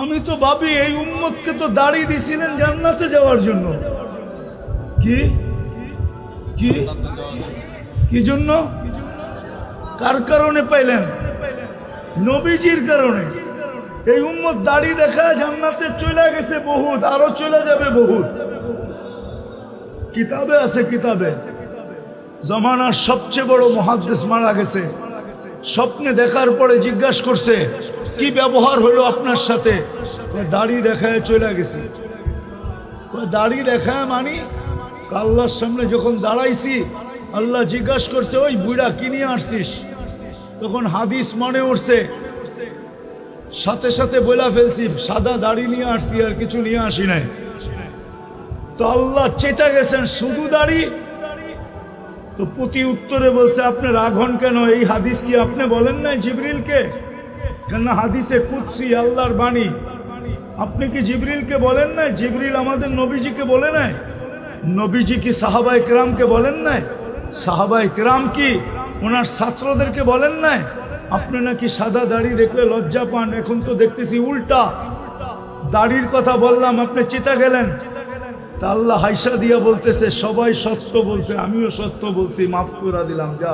আমি তো ভাবি এই উম্মতকে তো দাড়ি দিছিলেন জান্নাতে যাওয়ার জন্য। কি? কি? কি জন্য? কার কারণে পাইলেন? নবীজির কারণে। এই উম্মত দাড়ি দেখা জান্নাতে চলে গেছে বহুত, আরও চলে যাবে বহুত। কিতাবে আছে, কিতাবে। জমানার সবচেয়ে বড় মহাদ্দেশ মারা গেছে। স্বপ্নে দেখার পরে জিজ্ঞাসা করছে কি ব্যবহার হলো আপনার সাথে? দাড়ি দেখায় চলে গেছে। দাড়ি দেখায় মানি আল্লাহর সামনে যখন দাঁড়াইছি, আল্লাহ জিজ্ঞাসা করছে, ওই বুড়া কি নিয়ে আসছিস? তখন হাদিস মনে উঠছে। সাথে সাথে বলে ফেলছি, সাদা দাড়ি নিয়ে আসছি, আর কিছু নিয়ে আসি নাই। তো আল্লাহ চেটা গেছেন, শুধু দাড়ি? তো প্রতি উত্তরে বলছে আপনি রাগ হন কেন? এই হাদিস কি আপনি বলেন নাই জিবরিলকে? কেন হাদিসে কুৎসি আল্লাহর বাণী। আপনি কি জিবরিলকে বলেন নাই? জিবরিল আমাদের নবীজিকে বলে নাই? নবীজি কি সাহাবাই কেরামকে বলেন নাই? সাহাবাই কেরাম কি ওনার ছাত্রদেরকে বলেন নাই? আপনি নাকি সাদা দাড়ি দেখলে লজ্জা পান? এখন তো দেখতেছি উল্টা। দাড়ির কথা বললাম, আপনি চিতা গেলেন। তা আল্লাহ হাইসা দিয়া বলতেছে, সবাই সত্য বলছে, আমিও সত্য বলছি, মাফ করে দিলাম যা